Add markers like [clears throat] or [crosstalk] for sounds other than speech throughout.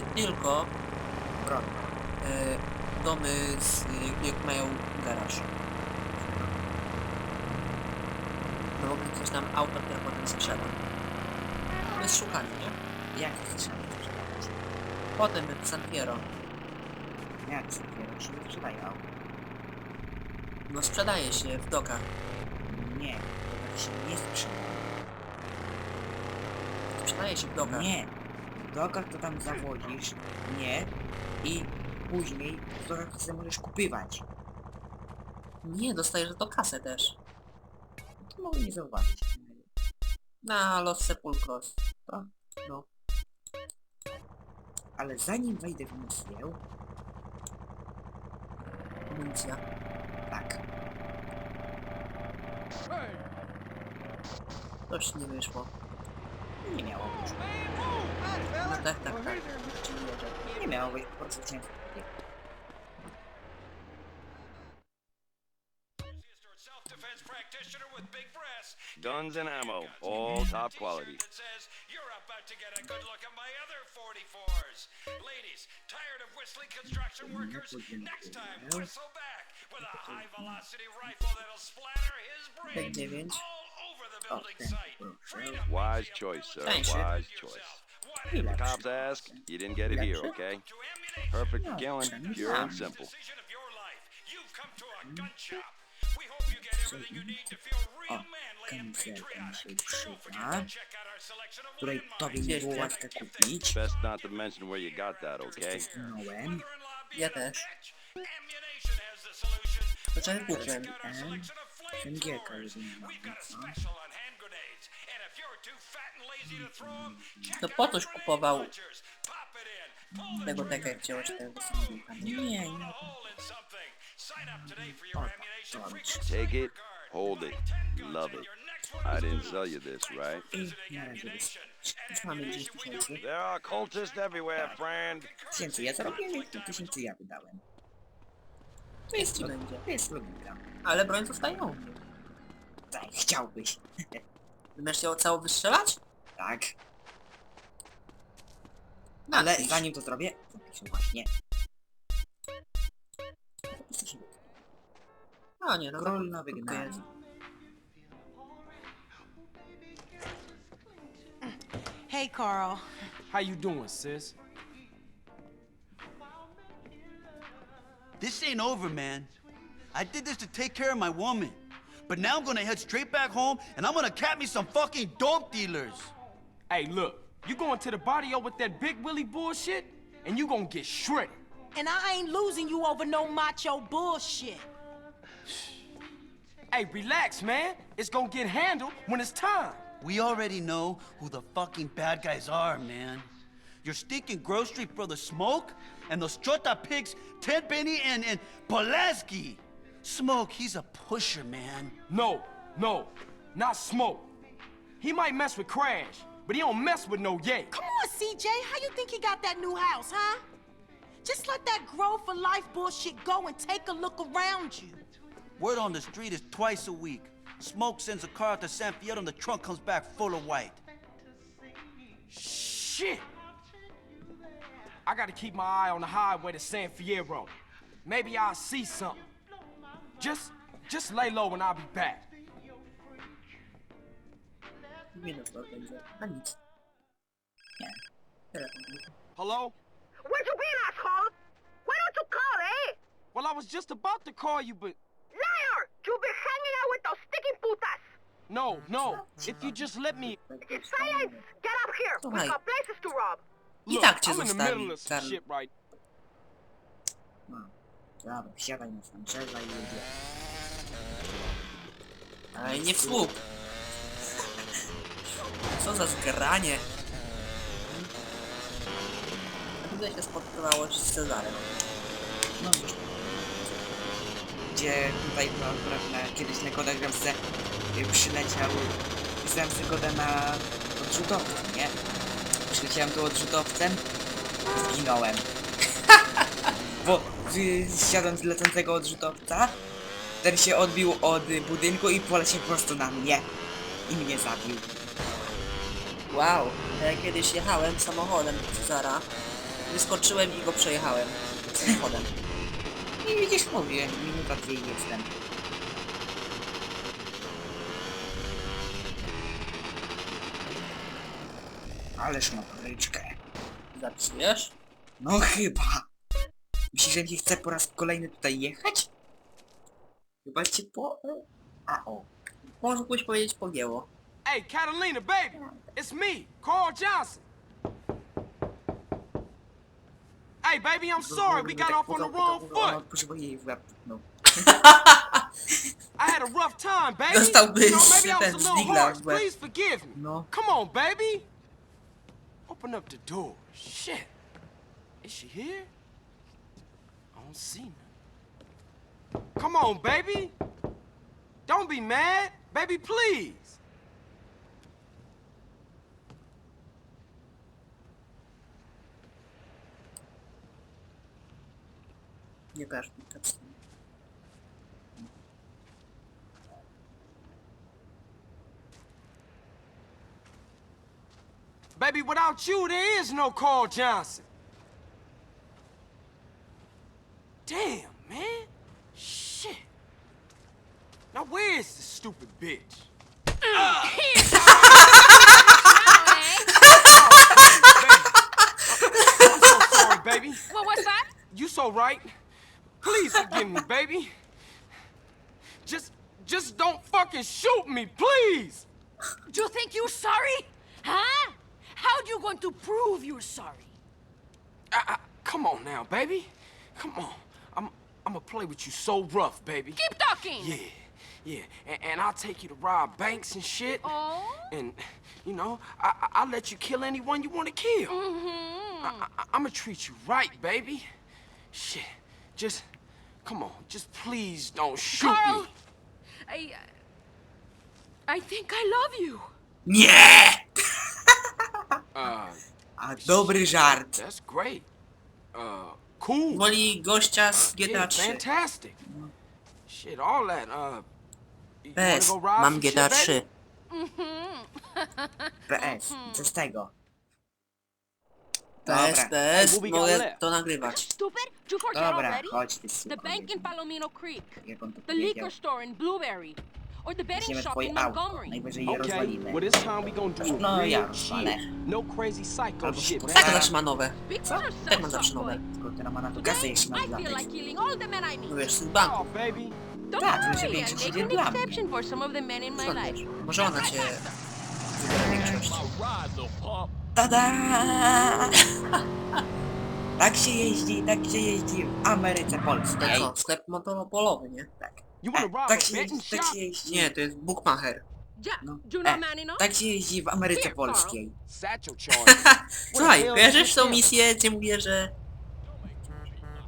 kupuje tylko Broń. e, domy, z, jak mają garaż. No bo ktoś nam auto, które potem sprzeda. To jest szukanie, nie? Jak trzeba to sprzedać? Potem San Piero. Jak dopiero się nie sprzedają? No sprzedaje się w dokach. Nie, to tak się nie sprzeda. Sprzedaje się w dokach. Nie. Drogach to tam zawozisz, nie. I później w drogach to sobie możesz kupywać. Nie, dostajesz za to kasę też. To mogę nie zauważyć. Na Los Sepulcros. To? No. Ale zanim wejdę w misję, Amunicja. tak. Coś nie wyszło. Nie miało być. No tak, tak, tak. Nie miało być, po prostu chciałem... self-defense practitioner with big breasts. Guns and ammo, all top quality. Says you're about to get a good look at my other 44s. Ladies, tired of whistling construction workers? Next time, whistle back with a high-velocity rifle that'll splatter his brains all Okay. Wise choice, sir. Thanks. Wise choice. If The cops ask, you didn't get it here, okay? Perfect for killing, pure and simple. Której tobie nie było łatwo kupić. Best not to mention where you got that, okay? Ja też. Poczekaj, kupiłem. Węgierka flamethrowers. już nie ma, lazy to po coś kupował tego teka, jak tego Nie, nie. Take it, hold it, Buy 10 love it. I didn't sell you this, right? I Visiting na razie ammunition. Już mamy 10 tysięcy. There are cultists everywhere, friend. Tysięcy ja zarobiłem, tych tysięcy ja wydałem. To jest ci będzie. To jest logika. Ale broń zostaje u mnie. Tak, chciałbyś. [laughs] Będziesz chciał cało wystrzelać? Tak. Ale Napisz. zanim to zrobię, zapiszę właśnie. A nie, no to Król na jest. Hey, Carl. How you doing, sis? This ain't over, man. I did this to take care of my woman. But now I'm gonna head straight back home and I'm gonna cap me some fucking dope dealers. Hey, look, you going to the barrio with that big Willie bullshit, and you gonna get shredded. And I ain't losing you over no macho bullshit. Hey, relax, man. It's gonna get handled when it's time. We already know who the fucking bad guys are, man. Your stinking grocery brother Smoke and those Chota pigs, Ted Benny and, and Pulaski. Smoke, he's a pusher, man. No, no, not Smoke. He might mess with Crash, but he don't mess with no Ye. Come on, CJ. How you think he got that new house, huh? Just let that grow for life bullshit go and take a look around you. Word on the street is twice a week. Smoke sends a car out to San Fierro and the trunk comes back full of white. Shit! I gotta keep my eye on the highway to San Fierro. Maybe I'll see something. Just, just lay low and I'll be back. Minut to będzie. A nic. Nie. Telefon. Hello? Where'd you been, asshole? Why don't you call, eh? Well, I was just about to call you, but Liar! You've been hanging out with those sticky putas. no, no. If you just let me. Silence! Get up here! Słuchaj. We've got places to rob. I tak cię zostawi, right No. Dobra, wsiadaj na Sancheza i jedzie. Ale nie w słup. Co za zgranie. A tutaj się spotkało z Cezarem. No już. Gdzie tutaj to akurat na, kiedyś na kodach gramce y, przyleciał pisałem sobie kodę na odrzutowcu, nie? Przyleciałem tu odrzutowcem, zginąłem. [laughs] Bo y, zsiadłem z lecącego odrzutowca, ten się odbił od budynku i poleciał prosto na mnie. I mnie zabił. Wow. Ja kiedyś jechałem samochodem do Cezara Wyskoczyłem i go przejechałem. Samochodem. [laughs] I widzisz, mówię, minuta dwie jestem. Ależ ma koryczkę. Zapisujesz? No chyba. Myślisz, że mi chce po raz kolejny tutaj jechać? Chyba cię po... A o. Mógłbyś powiedzieć pogięło. Hey, Catalina, baby, it's me, Carl Johnson. Hey, baby, I'm sorry we got off on the wrong foot. Potrzeba jej w łeb. No. I had a rough time, baby. You know, maybe I was a little harsh. Please forgive me. No. Come on, baby. Open up the door. Shit. Is she here? I don't see her. Come on, baby. Don't be mad. Baby, please. Tekstu. Baby, without you, there is no Carl Johnson. Damn, man. Shit. Now where's the stupid bitch? [laughs] I'm so sorry, baby. What was that? You so right. Please forgive me, baby. Just, just don't fucking shoot me, please. Do you think you're sorry? Huh? How are you going to prove you're sorry? I, I, come on now, baby. Come on. I'm, I'm gonna play with you so rough, baby. Keep talking. Yeah, yeah. And, and I'll take you to rob banks and shit. Oh? And, you know, I, I- I'll let you kill anyone you want to kill. Mm-hmm. I, I, I'm gonna treat you right, baby. Shit. Just, come on. Just please don't shoot Carl. me. I... I think I love you. Nie! Uh, A dobry żart. that's great. Uh, cool. Woli gościa z GTA Yeah, 3. fantastic. Shit, all that, uh... you wanna PS, go rob mam some shit, GTA baby? 3. PS, co z tego? PS, Dobra. PS, mogę to nagrywać. Stupid? You forget Dobra, already? chodź ty The bank in Palomino Creek. Jak on to The powiedział. liquor store in Blueberry. Or the betting Weźmiemy shop twoje in auto. Montgomery. Najwyżej je Okay, rozwalimy. well this time we gonna do No, real rozwalę. No crazy psycho Albo shit, man. Tak, to zawsze ma nowe. Co? Tak mam so, zawsze nowe. Tylko teraz ma na to Today, kasę jeszcze ma I feel zlatać. like killing all the men I meet. No wiesz, z Oh, banku. baby. Don't Tak, żeby worry, większość będzie making dla an exception for some of the men in my Skąd life. wiesz? Może ona cię wybiera większość. Tada! [laughs] Tak się jeździ, tak się jeździ w Ameryce To Polskiej. co, sklep monopolowy, nie? Tak. You wanna E, rob a tak się betting jeździ, tak shop? się jeździ. Nie, to jest bookmacher. Yeah, No. do you know E, no? tak się jeździ w Ameryce Here, Carl. Polskiej. Satchel [laughs] charge. [laughs] Słuchaj, kojarzysz tą misję, gdzie mówię, że,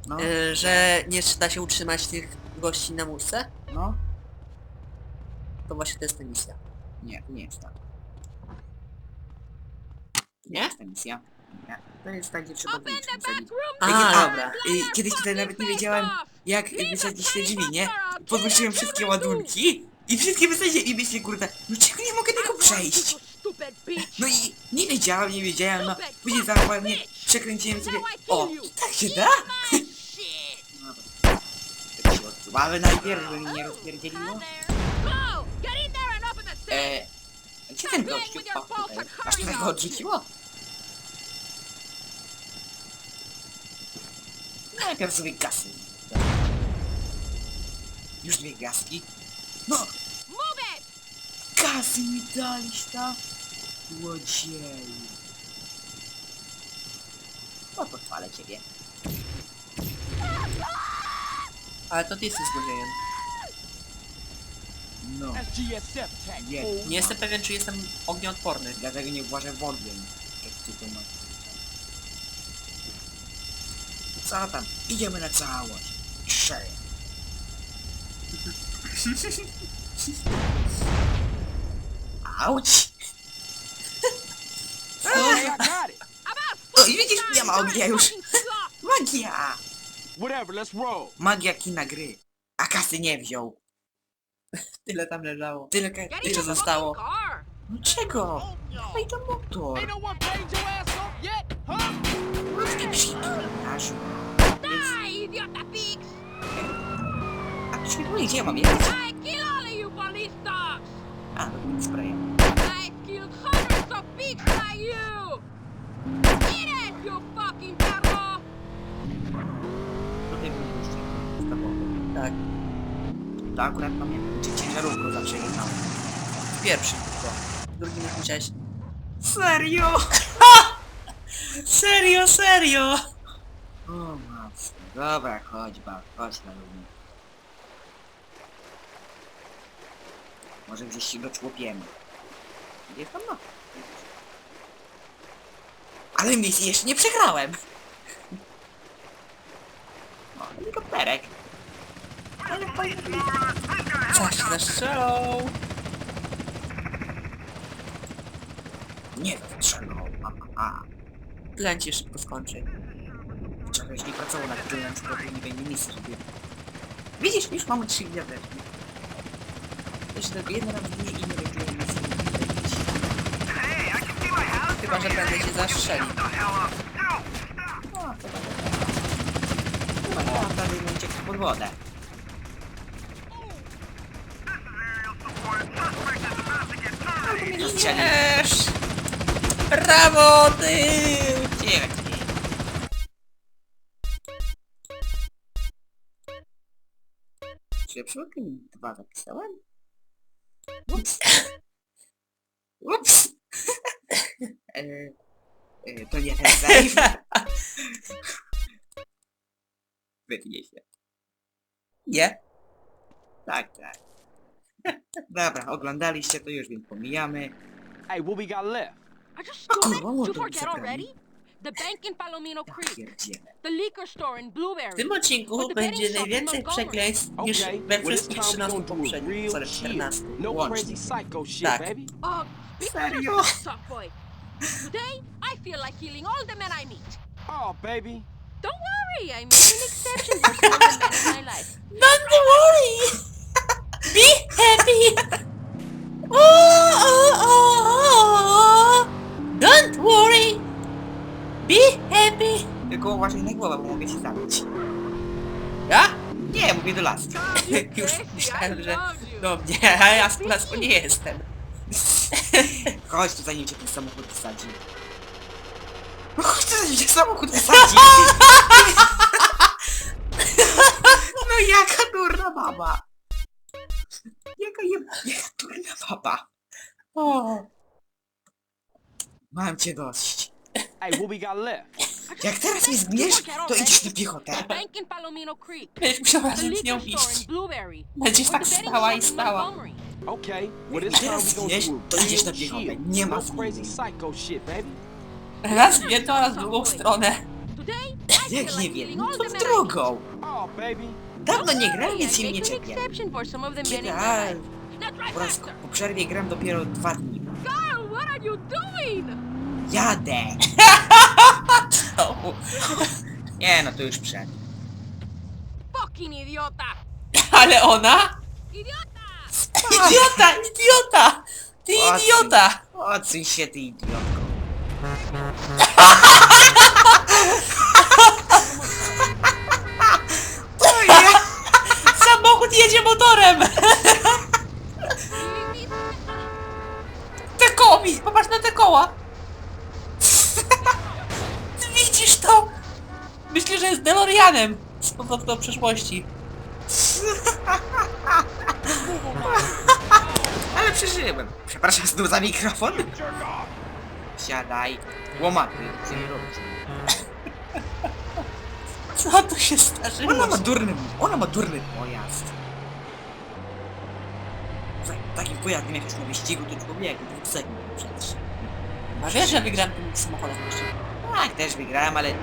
No, e, że nie da się utrzymać tych gości na muszce? no. To właśnie to jest ta misja. Nie, nie jest tak. Nie? jest ta misja. Nie. To jest tak, gdzie trzeba Open the przesadzić. back room. A, dobra. y, kiedyś tutaj nawet nie wiedziałem, jak wysadzić te drzwi, nie? Podnosiłem wszystkie ładunki i wszystkie wysadziłem i myślę, kurde, no czego nie mogę tego przejść? You stupid bitch. No i nie wiedziałem, nie wiedziałem, no później nie, przekręciłem sobie, o, i tak się da? Shit. [laughs] Mamy najpierw, żeby mi nie rozpierdzieliło. Hi there. Go! Get in there and open the safe. E, gdzie ten gościu? O, tutaj. Aż tutaj go odrzuciło? Najpierw sobie gasy. Już dwie gaski. No, Move it! Kasy mi daliś tam? Złodzieju. No pochwalę ciebie. Ale to ty jesteś złodziejem. No, Nie. Nie jestem pewien, czy jestem ognioodporny. dlatego nie włażę w ogień. Jak ty to masz. Co tam? Idziemy na całość. Trzy. Auć! O, i widzisz, nie ma ognia już. Magia! Whatever, let's roll. Magia kina gry. A kasy nie wziął. Tyle tam leżało. Tyle, ka- tyle zostało. No czego? Daj to motor. Ain't no one paid your ass up yet, huh? Pipsik. Naszu. Die, idiota pigs! A ty świetnie, gdzie ja mam jechać? I kill all you! A, do mnie sprayem. I've killed hundreds of pigs like you! Eat it, you fucking perro! Był gościu. Stawowy. Tak, To akurat pamiętam, gdzie ciężarówką zawsze jechałem. w pierwszym tylko. W drugim jak musiałeś... Serio? [laughs] Serio, serio! O matko. Dobra, chodź, ba, chodź na ludzi. Może gdzieś się doczłopiemy. Gdzie tam no? Ale misji jeszcze nie przegrałem. O, helikopterek. Ale fajny. Coś zastrzelą. Nie wystrzelą. A, a, a. Ci szybko skończy. Czegoś nie pracował na przykład nie misji. Widzisz, już mamy trzy gwiazdeczki. Jeszcze tylko jedna raz dwie i nie będzie misji. Chyba, że będę cię zastrzelił. O, to nie mam prawie uciekł pod wodę. Albo mnie zastrzeli. Esz! Brawo, ty! Cicho, Czy ja przypadkiem dwa zapisałem? Ups. Ups. e, e, to nie ten save. Wytnie się. Nie? Tak, tak. Dobra, oglądaliście to już, więc pomijamy. Hey, what we got left? I just on, You don't forget surprise already? The bank in Palomino Ja Creek, pierdzielę. the liquor store in W Blueberry. tym odcinku będzie najwięcej przekleństw niż Okay, we well, this wszystkich time we 13 gonna do it poprzednich, real sorry, chill. 14. No Łącznie. crazy psycho shit, Tak. baby. Oh, be Serio? soft boy. Today, I feel like killing all the men I meet. Oh, baby. Don't worry, I made an exception for some of the men in my life. Don't worry! [laughs] Be happy! [laughs] Oh, Tylko uważaj na głowę, bo mogę się zabić. Ja? Nie, mówię do lasu. Już myślałem, że do mnie, a ja z klasku nie jestem. [laughs] Chodź tu zanim cię ten samochód wysadzi. No chodź tu zanim cię samochód wysadzi. [laughs] No jaka durna baba. Jaka je... Jaka durna baba. O, Mam cię dość. Hey, what we got left? Jak teraz mnie zgniesz, to idziesz na piechotę. Bank in Palomino Creek, będziesz musiała the z nią liquor store iść. in Blueberry, Będziesz or tak stała i stała. Okay, well, Jak this time teraz we gonna zgniesz, do to it idziesz na real piechotę. chill. Nie ma No crazy psycho shit, baby. Raz w jedną, raz w drugą stronę. Today, I [laughs] feel Jak nie like wiem, no to w drugą. Oh, baby. Dawno nie grałem, więc I się nie czepiam. Kiedy? A, po raz po przerwie gram dopiero dwa dni. What are you doing? Jadę. [laughs] Nie no, to już przed. Fucking idiota! ale ona? Idiota! Idiota, idiota! Ty idiota! Odsuń się, ty idiotko. To ja... Samochód jedzie motorem! Te koło, wi- popatrz na te koła! Widzisz to? Myślę, że jest DeLoreanem z powrotu do przyszłości. [laughs] Ale przeżyłem. Przepraszam znów za mikrofon. Siadaj. Łomaty. Co nie robisz? [laughs] Co tu się zdarzyło? Ona ma durny... Ona ma durny pojazd. Za takim pojazdem jak jest na wyścigu, to człowieku dwóch sekund przetrz. A wiesz, że wygrałem tym samochodem jeszcze. Tak, też wygrałem, ale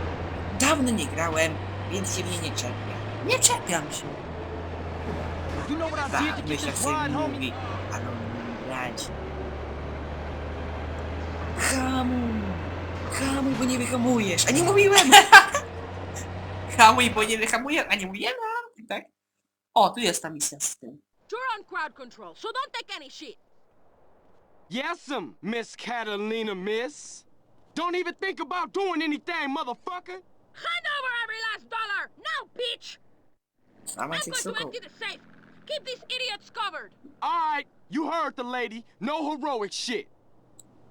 dawno nie grałem, więc się mnie nie czepia. Nie czepiam się. You know what I did to Tak, get myślę, this homie? mówi, ale on nie grać. Hamuj! Hamuj, bo nie wyhamujesz, a nie mówiłem! [laughs] Hamuj, bo nie wyhamuję, a nie mówię, tak? O, tu jest ta misja z tym. You're on crowd control, so don't take any shit. Yes'm, Miss Catalina, miss. Don't even think about doing anything, motherfucker. Hand over every last dollar! Now, bitch! Sama I'm cię going to suką. empty the safe. Keep these idiots covered. All right, you heard the lady. No heroic shit.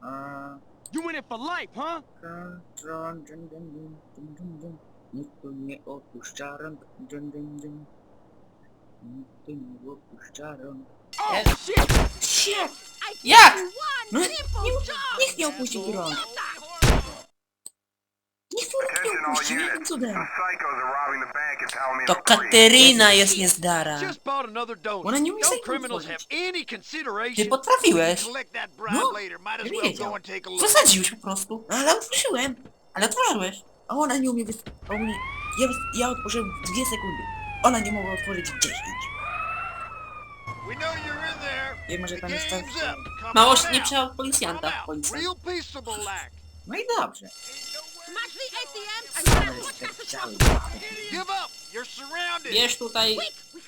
A, You in it for life, huh? Rąk. Oh, shit! Shit! Jak? No, one simple nikt, job. nikt nie opuścił rąk. The bank and telling me To Kateryna jest niezdara. Ona nie umie consideration? Ty potrafiłeś. No, well wiedział. Zasadziłeś po prostu. Ale otworzyłem. Ale otworzyłeś. A ona nie umie wys... a Ona... Ja, ja otworzyłem w dwie sekundy. Ona nie mogła otworzyć w 10. We know you're in there. Wiem, że tam jest tak... Mało się nie trzeba policjanta. like. No i dobrze. Smash the ATM and get as much cash as Cały. possible. Give up. You're surrounded. Wiesz tutaj...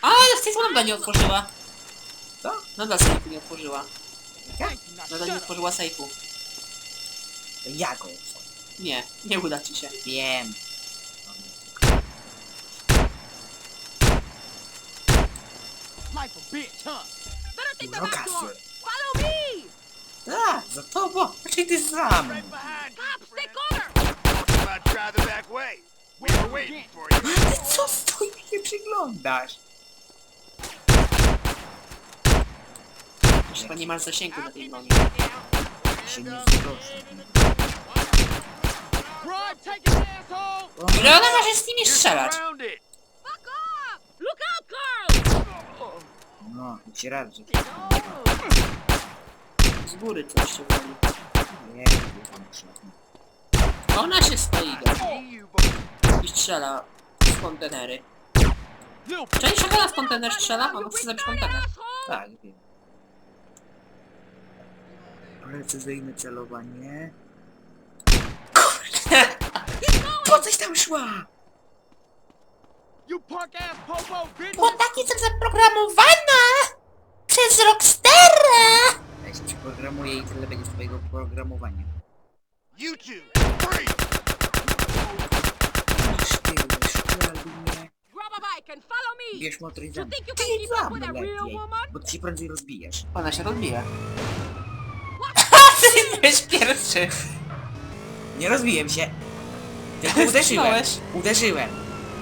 A, Stacy nadal nie otworzyła. Co? Nadal sejfu nie otworzyła. Now Nadal nie shut up. otworzyła sejfu. Ja go. Nie, nie uda ci się. Wiem. Life a bitch, huh? better take the No back door. kasy. Follow me. Tak, za tobą. Raczej ty sam. Cops, take cover. [gasps] ty co stoisz się przyglądasz? Chyba nie masz zasięgu na tej broni. Się nie asshole! Ile ona może z nimi You're strzelać? No, ci radzę. Z góry coś się wali. Nie, nie tam trzeba. Ona się stoi boy. i strzela w kontenery. Oni szakala w kontener strzela? On chce zabić kontener. Tak, wiem. Precyzyjne celowanie. Kurde! [laughs] Po coś tam szła? Bo tak jestem zaprogramowana przez Rockstara! Ja się przeprogramuję i tyle będzie swojego programowania. You two, free. Sztyl, sztyl, nie. Grab a bike and follow me. Bierz motor i You zam. think you Ty can keep za up with mną a real lepiej, woman? bo ty się prędzej rozbijesz. Ona się rozbija. [laughs] Ty byłeś pierwszy. Nie rozbiłem się. Tylko [laughs] uderzyłem. Uderzyłem.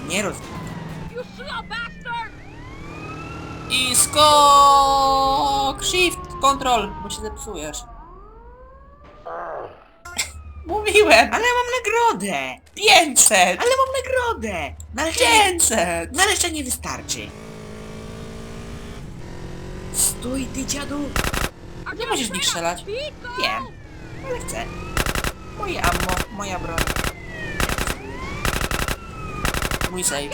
Nie rozbiłem. You slow bastard. I skok! Shift, control, bo się zepsujesz. Mówiłem! Ale mam nagrodę! 500! Ale mam nagrodę! Na leczenie, 500! na leczenie wystarczy. Stój ty dziadu! Nie możesz afraid strzelać. Wiem, ale chcę. Moje ammo, moja broń. Mój save.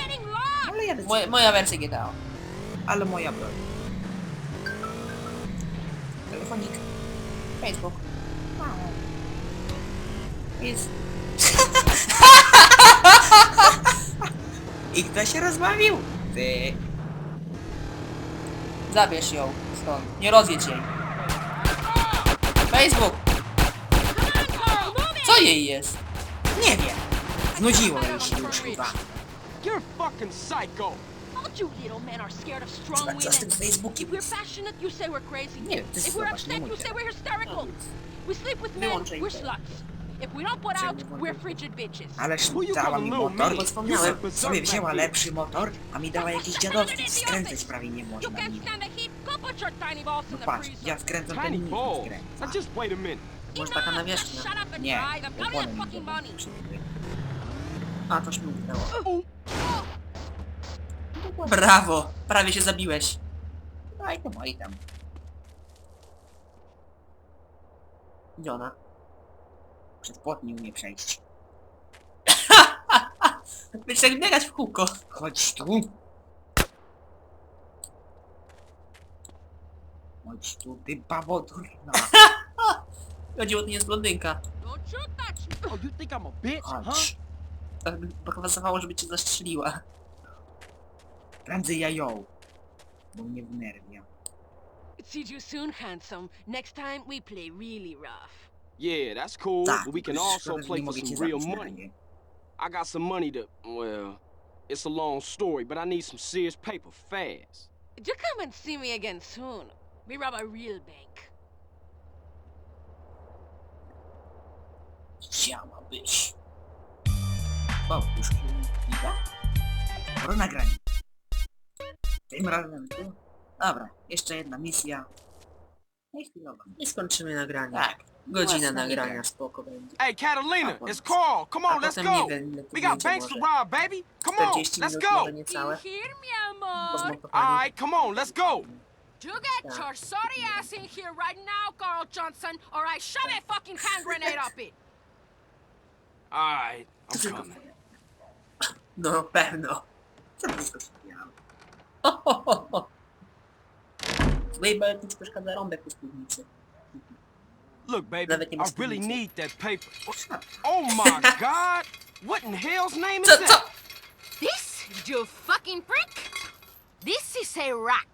Ale ja Moja, moja wersja GTA. Ale moja broń. Telefonik. Facebook. Jest. I kto się rozbawił? Ty. Zabierz ją stąd. Nie rozjedź jej. Facebook! Co jej jest? Nie wiem. Znudziło jej się już chyba. You're fucking psycho! All you little men are scared of strong women. co z tym Facebookiem If we're jest? passionate, you say we're crazy. Nie wiem, ty If we're upset, you say we're hysterical. We sleep with men, we're to. sluts. If we don't put out, nie we're frigid bitches. Ależ you dała mi motor, bo wspomniałem. You sobie wzięła lepszy motor, a mi dała jakiś dziadowski. Skręcać prawie nie You można can't nim. stand the heat? Go put your tiny balls No the patrz, freezer. ja skręcam ten Tiny nim balls. skręca. Now just wait a minute. Może taka Enough, just nawierzchnia. shut up and Nie, drive. I'm coming opony that mi fucking do money. A, toż mi udało. Brawo! Prawie się zabiłeś. Daj to moi tam. Gdzie ona? Przez płot nie umie przejść. [laughs] Będziesz jak biegać w kółko. Chodź tu. Chodź tu, ty babo durna. [laughs] Chodziło, to nie jest blondynka. Don't you touch me. Oh, you think I'm a bitch, huh? Chodź. Tak by pokazywało, żeby cię zastrzeliła. Prędzej ja ją. Bo mnie wnerwia. See you soon, handsome. Next time we play really rough. Yeah, that's cool, Tak, but we can also play for some real money. I got some money to, well, it's a long story, but I need some serious paper fast. You come and see me again soon. We rob a real bank. Yeah, Chciałabyś. O, już chwilę. Pora nagranie. Tym razem tu. Dobra, jeszcze jedna misja. No i chwilowa. I skończymy nagranie. Tak. Godzina Własna nagrania, idea. spoko będzie. Hey, Catalina, Up it's. Carl. Come on, let's go. nie wiem ile to We got banks to rob, baby. Come on, let's go. może niecałe. You hear me, amor? All right, come on, let's go. You get your sorry ass in here right now, Carl Johnson, or I shove a fucking hand grenade up it. [laughs] All right, I'm coming. [laughs] No, pewno. Co blisko się działo? Ho, ho, ho, ho. Wyjebałem nic przeszkadza rąbek u spódnicy. Look, baby, Nawet nie ma I really need that paper. Oh my [laughs] God, what in hell's name is Co, co? that? This, you fucking prick? This is a rack.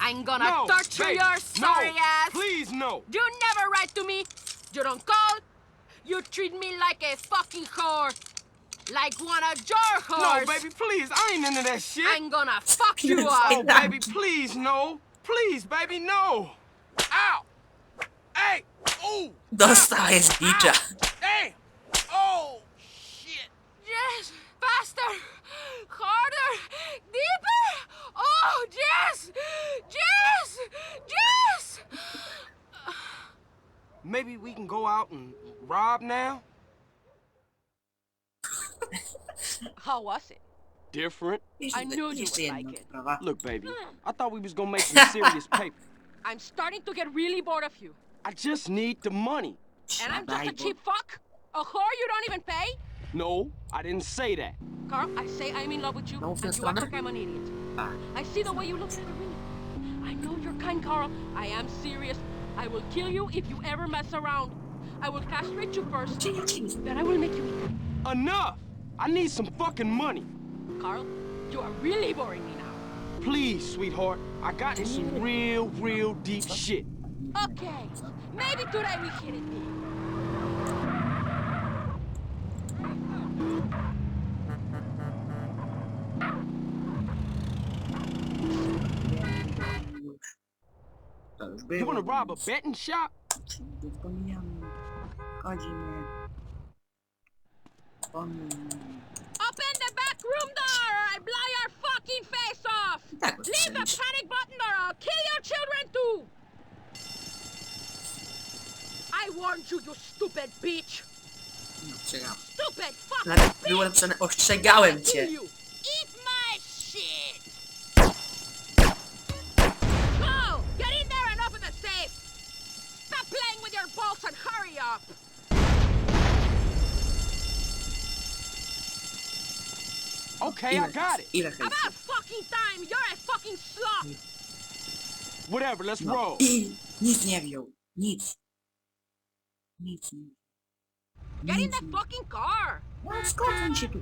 I'm gonna No, torture baby, your sorry no, ass. please no. You never write to me. You don't call. You treat me like a fucking whore. Like one of your No, baby, please, I ain't into that shit. I'm gonna fuck [laughs] you Oh, up. baby, please, no. Please, baby, no. Ow. Hey. Ooh. Dostaję z. Hey. Oh, shit. Yes, faster, harder, deeper. Oh, yes, yes, yes. Maybe we can go out and rob now? How was it? Different. I knew you jeszcze would like it. Look, baby, hmm. I thought we was gonna make [laughs] some serious paper. I'm starting to get really bored of you. I just need the money. And I'm just a cheap fuck? A whore you don't even pay? No, I didn't say that. Carl, I say I'm in love with you, No and you offense, act like I'm an idiot. Ah. I see the way you look at me. I know you're kind, Carl. I am serious. I will kill you if you ever mess around. I will castrate you first, Cię, cię, then I will make you eat. Enough! I need some fucking money. Carl, you are really boring me now. Please, sweetheart. I got in some real, real deep shit. Okay, maybe today we hit it big. już. To już You wanna rob a betting shop? Nie Wspominamy. Chodzimy. Wspominamy. Open the back room door or I blow your fucking face off! Leave the panic button or I'll kill your children too! I warned you, you stupid bitch! No, czekam. Stupid fucking Nawet było napisane, ostrzegałem kill cię. you! Eat my shit! Go! Get in there and open the safe! Stop playing with your balls and hurry up! Okay, I got it. Ile hejsu? About fucking time! You're a fucking slut! Whatever, let's No. roll. I [clears throat] nic nie wziął. Nic. Nic nie Get in the nie- fucking car! No skąd on się tu...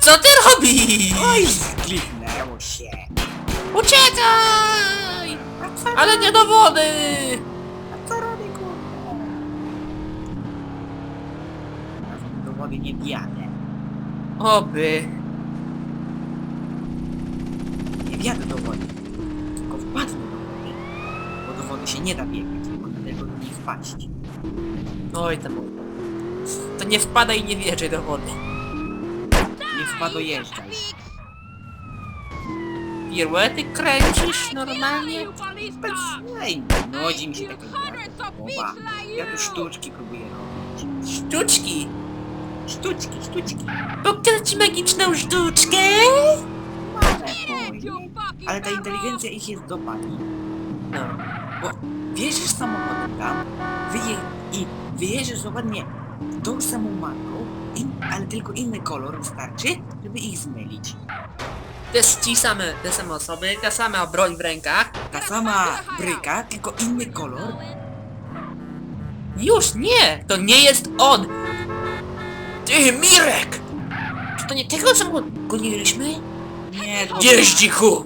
Co ty robisz? Oj, kliknęło się. Uciekaj! A co, Ale nie do wody! a co robię, kurwa? Ja do wody nie wjadę. Oby. Nie wjadę do wody. Tylko wpadnę do wody. Bo do wody się nie da biegać. Można tylko do niej wpaść. Oj tam. To nie wpadaj i nie wjeżdżaj do wody. Nie wpadojeżdżaj. Piruety kręcisz normalnie? Ej, nudzi mi się taka gra. Mowa. Ja tu sztuczki próbuję robić. Sztuczki! Sztuczki, sztuczki. Pokażę ci magiczną sztuczkę! Ale ta inteligencja ich jest do pani. No. Bo wjeżdżasz samochodem tam wyje i wyjeżdżasz dokładnie tą samą marką, in, ale tylko inny kolor wystarczy, żeby ich zmylić. To jest ci same, te same osoby, ta sama broń w rękach. Ta sama bryka, tylko inny kolor. Już nie! To nie jest on! Ty, Mirek! Czy to nie tego samochodu goniliśmy? Nie, to!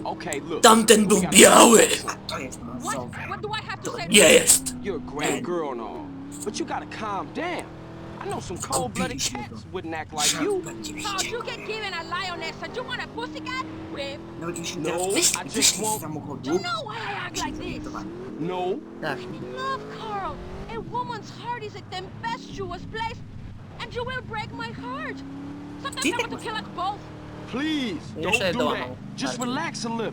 Okay, look. Tamten był biały! a to jest have to? Nie jest! You're a great girl and all. But you gotta calm down. I know some cold-blooded cats go. wouldn't act like you. będzie So ściągnąć. you get given a lioness and you want a pussycat? Whip. Nauczył się No, I just wyjść won't- You know why I act like this. No. Tak. Love, Carl. A woman's heart is at the best truest place, and you will break my heart. Sometimes I want to kill us both. Please, don't do dołamał. that. Just relax a little.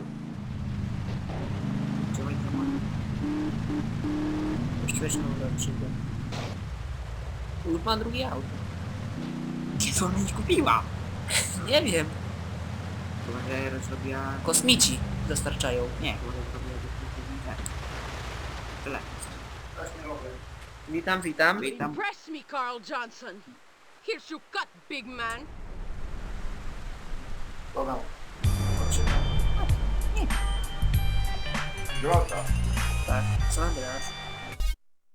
Działaj to ma. Puściłeś ciebie. Lub ma drugie auto. Kiedy ona ich kupiła? Nie wiem. Chyba, że rozrobiła... Kosmici dostarczają. Nie, chyba, że rozrobiła definitywnie tak. Tyle. Witam, witam. Witam. Impress me, Carl Johnson. Here's your cut, big man. Tak. Co teraz?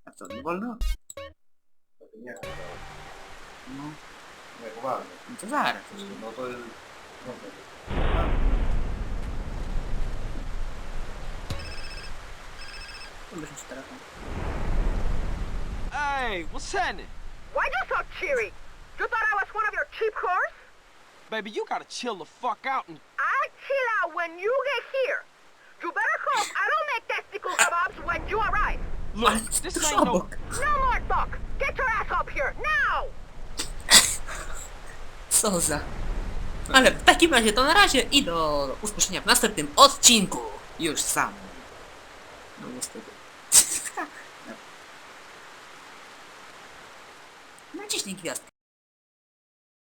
A co, nie wolno? No. No to zaraz. No to... Pobierzmy się telefon. Hey, what's happening? Why you so cheery? You thought I was one of your cheap whores? Baby, you gotta chill the fuck out and I chill out when you get here. You better hope I don't make testicle kebabs when you arrive. look. This ain't no. No more talk. Get your ass up here now. [laughs] Co za... Ale w takim razie to na razie i do usłyszenia w następnym odcinku. Już sam. No niestety. [laughs] Naciśnij gwiazdkę.